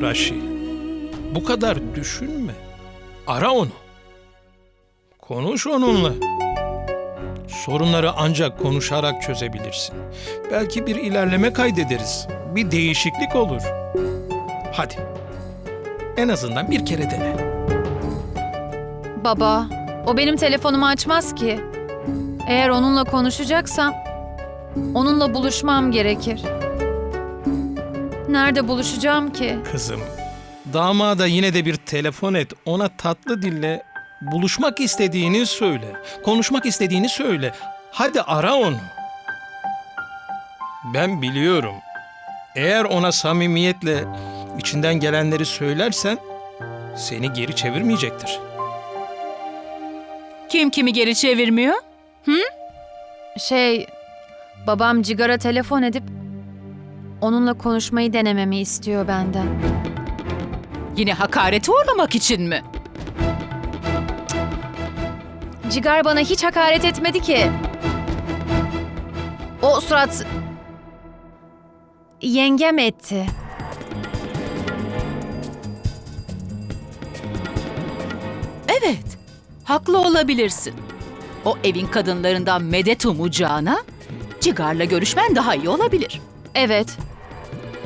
Raşi. Bu kadar düşünme. Ara onu. Konuş onunla. Sorunları ancak konuşarak çözebilirsin. Belki bir ilerleme kaydederiz. Bir değişiklik olur. Hadi. En azından bir kere dene. Baba, o benim telefonumu açmaz ki. Eğer onunla konuşacaksam onunla buluşmam gerekir. Nerede buluşacağım ki? Kızım, damada yine de bir telefon et. Ona tatlı dille buluşmak istediğini söyle. Konuşmak istediğini söyle. Hadi ara onu. Ben biliyorum. Eğer ona samimiyetle içinden gelenleri söylersen seni geri çevirmeyecektir. Kim kimi geri çevirmiyor? Şey, babam Cigar'a telefon edip onunla konuşmayı denememi istiyor benden. Yine hakarete uğramak için mi? Cigar bana hiç hakaret etmedi ki. O surat... Yengem etti. Evet, haklı olabilirsin. O evin kadınlarından medet umacağına Cigar'la görüşmen daha iyi olabilir. Evet.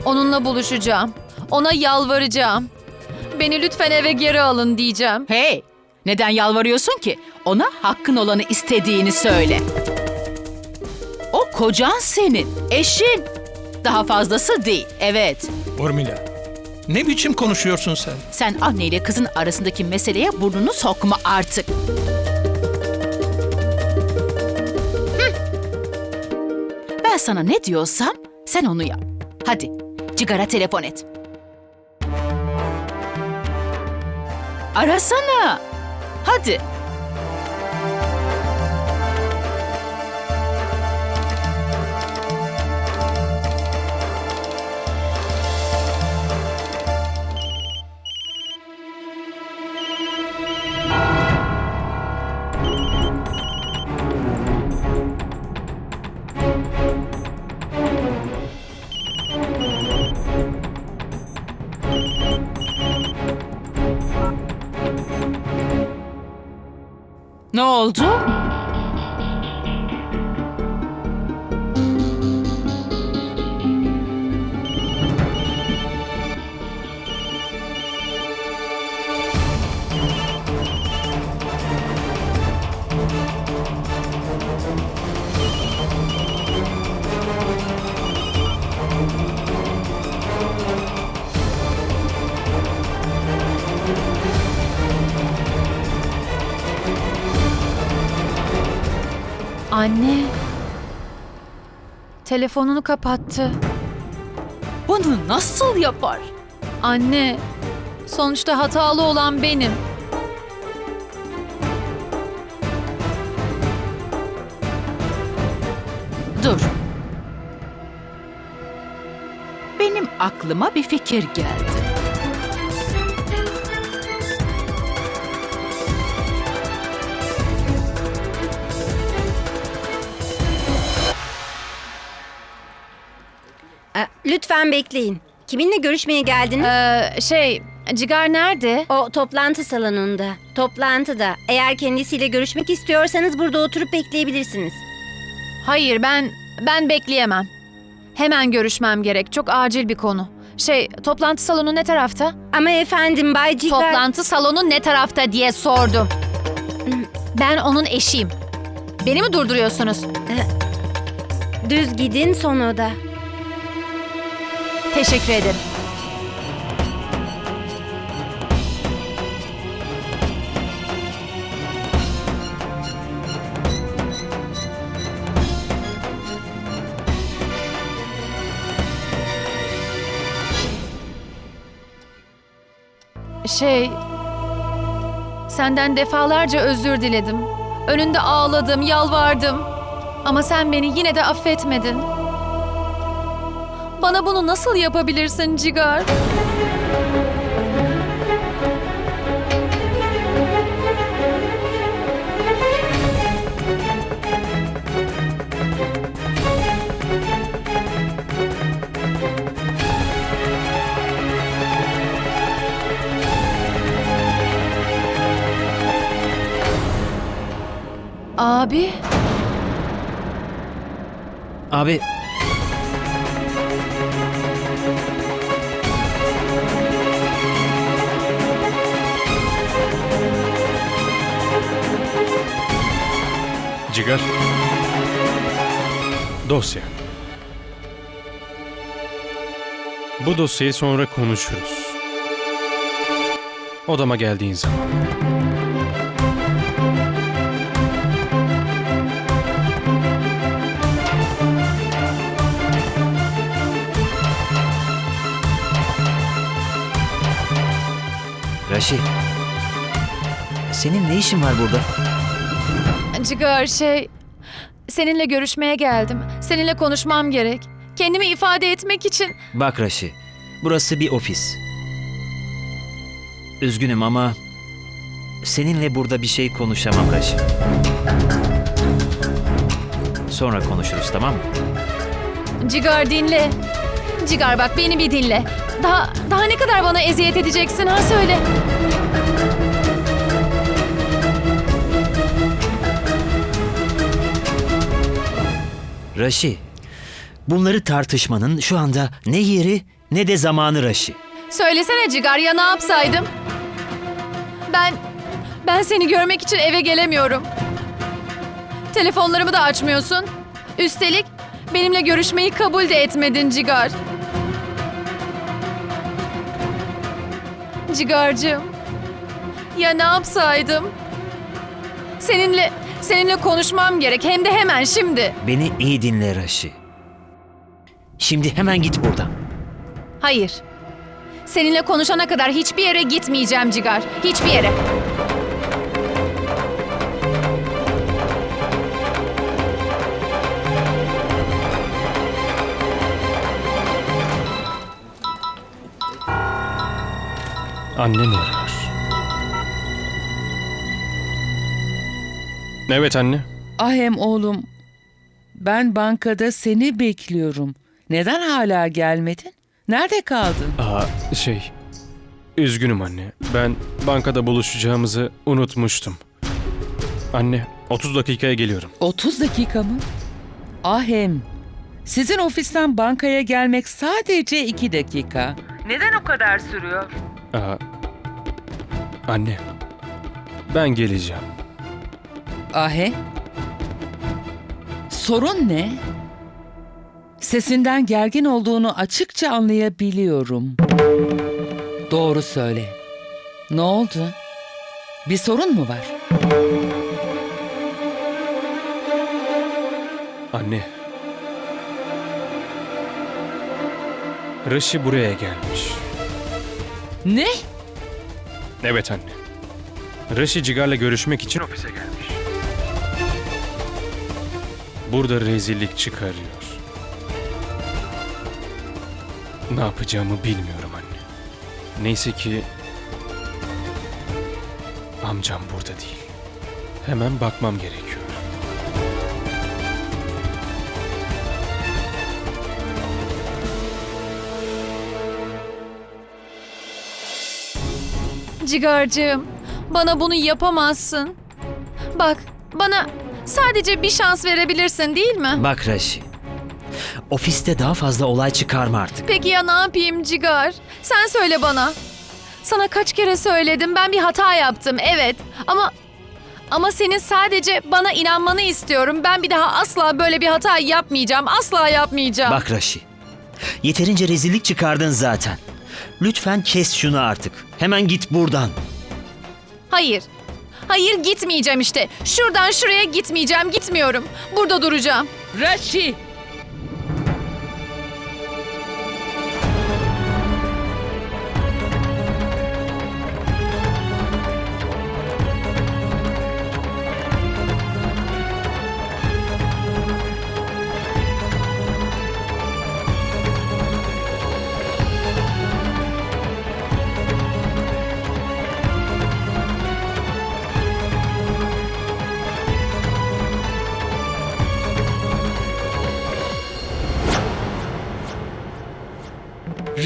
Onunla buluşacağım. Ona yalvaracağım. Beni lütfen eve geri alın diyeceğim. Hey, neden yalvarıyorsun ki? Ona hakkın olanı istediğini söyle. O kocan senin, eşin. Daha fazlası değil, evet. Urmila, ne biçim konuşuyorsun sen? Sen anne ile kızın arasındaki meseleye burnunu sokma artık. Hı. Ben sana ne diyorsam sen onu yap. Hadi, Cigar'a telefon et. Arasana. Hadi. Ne oldu? Anne. Telefonunu kapattı. Bunu nasıl yapar? Anne. Sonuçta hatalı olan benim. Dur. Benim aklıma bir fikir geldi. Lütfen bekleyin. Kiminle görüşmeye geldiniz? Ee, şey, Cigar nerede? O toplantı salonunda. Toplantıda. Eğer kendisiyle görüşmek istiyorsanız burada oturup bekleyebilirsiniz. Hayır, ben ben bekleyemem. Hemen görüşmem gerek. Çok acil bir konu. Şey, toplantı salonu ne tarafta? Ama efendim Bay Cigar... Toplantı salonu ne tarafta diye sordum. Ben onun eşiyim. Beni mi durduruyorsunuz? Düz gidin son oda. Teşekkür ederim. Şey, senden defalarca özür diledim. Önünde ağladım, yalvardım. Ama sen beni yine de affetmedin. Bana bunu nasıl yapabilirsin Cigar? Abi. Abi Cigar. Dosya. Bu dosyayı sonra konuşuruz. Odama geldiğin zaman. Raşi. Senin ne işin var burada? Cigar şey... Seninle görüşmeye geldim. Seninle konuşmam gerek. Kendimi ifade etmek için... Bak Raşi. Burası bir ofis. Üzgünüm ama seninle burada bir şey konuşamam Raşi. Sonra konuşuruz tamam mı? Cigar dinle. Cigar bak beni bir dinle. Daha daha ne kadar bana eziyet edeceksin ha söyle. Raşi. Bunları tartışmanın şu anda ne yeri ne de zamanı Raşi. Söylesene Cigar ya ne yapsaydım? Ben ben seni görmek için eve gelemiyorum. Telefonlarımı da açmıyorsun. Üstelik benimle görüşmeyi kabul de etmedin Cigar. Cigarcığım. Ya ne yapsaydım? Seninle seninle konuşmam gerek hem de hemen şimdi. Beni iyi dinle Raşi. Şimdi hemen git buradan. Hayır. Seninle konuşana kadar hiçbir yere gitmeyeceğim Cigar. Hiçbir yere. Annem arıyor. Evet anne. Ahem oğlum, ben bankada seni bekliyorum. Neden hala gelmedin? Nerede kaldın? Aa, şey... Üzgünüm anne. Ben bankada buluşacağımızı unutmuştum. Anne, 30 dakikaya geliyorum. 30 dakika mı? Ahem, sizin ofisten bankaya gelmek sadece 2 dakika. Neden o kadar sürüyor? Aa, anne, ben geleceğim. Ahem, sorun ne? Sesinden gergin olduğunu açıkça anlayabiliyorum. Doğru söyle. Ne oldu? Bir sorun mu var? Anne. Raşi buraya gelmiş. Ne? Evet anne. Raşi Cigar'la görüşmek için ofise gelmiş. Burada rezillik çıkarıyor. Ne yapacağımı bilmiyorum anne. Neyse ki amcam burada değil. Hemen bakmam gerekiyor. Cigarcığım, bana bunu yapamazsın. Bak, bana sadece bir şans verebilirsin değil mi? Bak Raşi. Ofiste daha fazla olay çıkarma artık. Peki ya ne yapayım Cigar? Sen söyle bana. Sana kaç kere söyledim ben bir hata yaptım evet ama ama senin sadece bana inanmanı istiyorum. Ben bir daha asla böyle bir hata yapmayacağım. Asla yapmayacağım. Bak Raşi. Yeterince rezillik çıkardın zaten. Lütfen kes şunu artık. Hemen git buradan. Hayır. Hayır gitmeyeceğim işte. Şuradan şuraya gitmeyeceğim. Gitmiyorum. Burada duracağım. Raşi!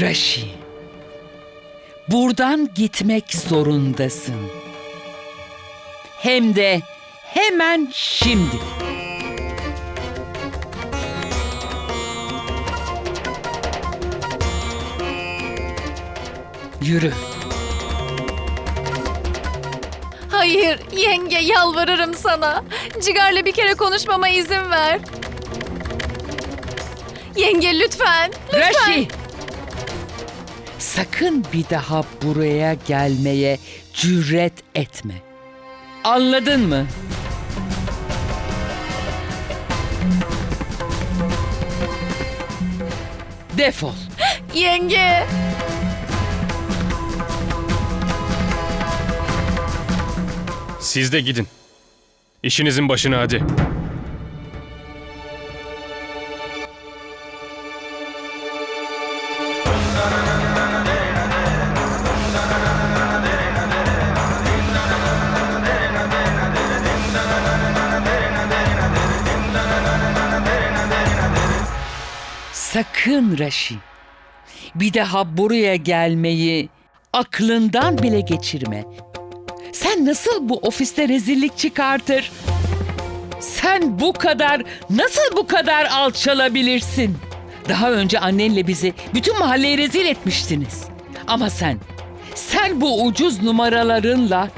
Raşi. Buradan gitmek zorundasın. Hem de Hemen şimdi. Yürü. Hayır yenge yalvarırım sana. Cigar'la bir kere konuşmama izin ver. Yenge lütfen. Raşi! Sakın bir daha buraya gelmeye cüret etme. Anladın mı? Defol. Yenge. Siz de gidin. İşinizin başına hadi. Sakın Raşi. Bir daha buraya gelmeyi aklından bile geçirme. Sen nasıl bu ofiste rezillik çıkartır? Sen bu kadar, nasıl bu kadar alçalabilirsin? Daha önce annenle bizi bütün mahalleye rezil etmiştiniz. Ama sen, sen bu ucuz numaralarınla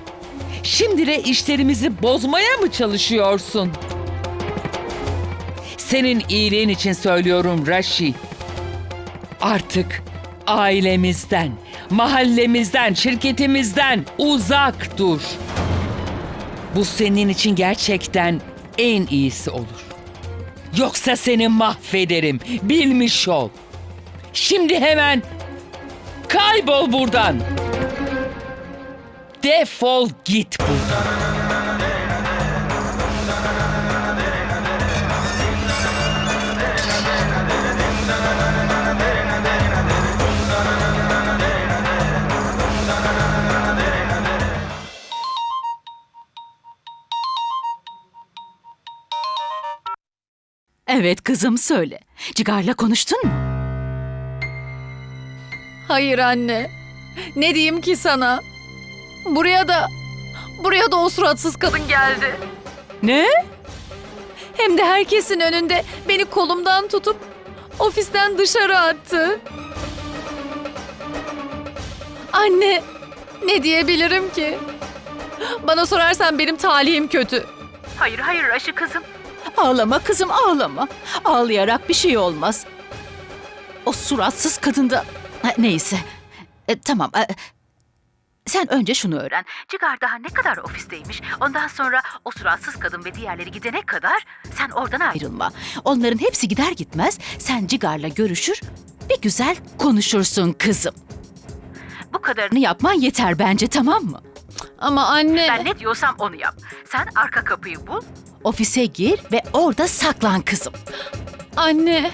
şimdi de işlerimizi bozmaya mı çalışıyorsun? Senin iyiliğin için söylüyorum Raşi. Artık ailemizden, mahallemizden, şirketimizden uzak dur. Bu senin için gerçekten en iyisi olur. Yoksa seni mahvederim, bilmiş ol. Şimdi hemen kaybol buradan. Defol git buradan. Evet kızım söyle. Cigar'la konuştun mu? Hayır anne. Ne diyeyim ki sana? Buraya da buraya da o suratsız kadın geldi. Ne? Hem de herkesin önünde beni kolumdan tutup ofisten dışarı attı. Anne, ne diyebilirim ki? Bana sorarsan benim talihim kötü. Hayır hayır Aşı kızım. Ağlama kızım ağlama. Ağlayarak bir şey olmaz. O suratsız kadın da... Ha, Neyse. E, tamam. e, sen önce şunu öğren. Cigar daha ne kadar ofisteymiş. Ondan sonra o suratsız kadın ve diğerleri gidene kadar sen oradan ayrılma. Onların hepsi gider gitmez sen Cigar'la görüşür bir güzel konuşursun kızım. Bu kadarını yapman yeter bence tamam mı? Ama anne... Ben ne diyorsam onu yap. Sen arka kapıyı bul. Ofise gir ve orada saklan kızım. Anne,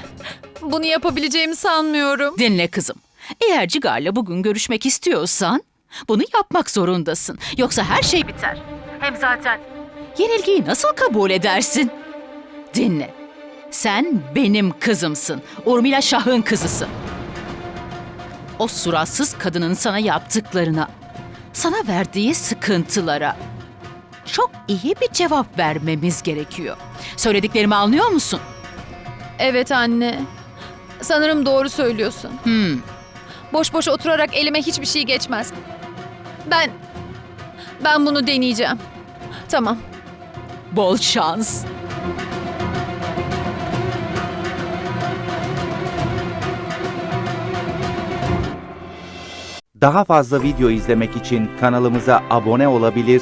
bunu yapabileceğimi sanmıyorum. Dinle kızım. Eğer Cigar'la bugün görüşmek istiyorsan bunu yapmak zorundasın. Yoksa her şey biter. Hem zaten yenilgiyi nasıl kabul edersin? Dinle. Sen benim kızımsın. Urmila Şah'ın kızısın. O suratsız kadının sana yaptıklarına, sana verdiği sıkıntılara çok iyi bir cevap vermemiz gerekiyor. Söylediklerimi anlıyor musun? Evet anne. Sanırım doğru söylüyorsun. Hmm. Boş boş oturarak elime hiçbir şey geçmez. Ben... Ben bunu deneyeceğim. Tamam. Bol şans. Daha fazla video izlemek için kanalımıza abone olabilir,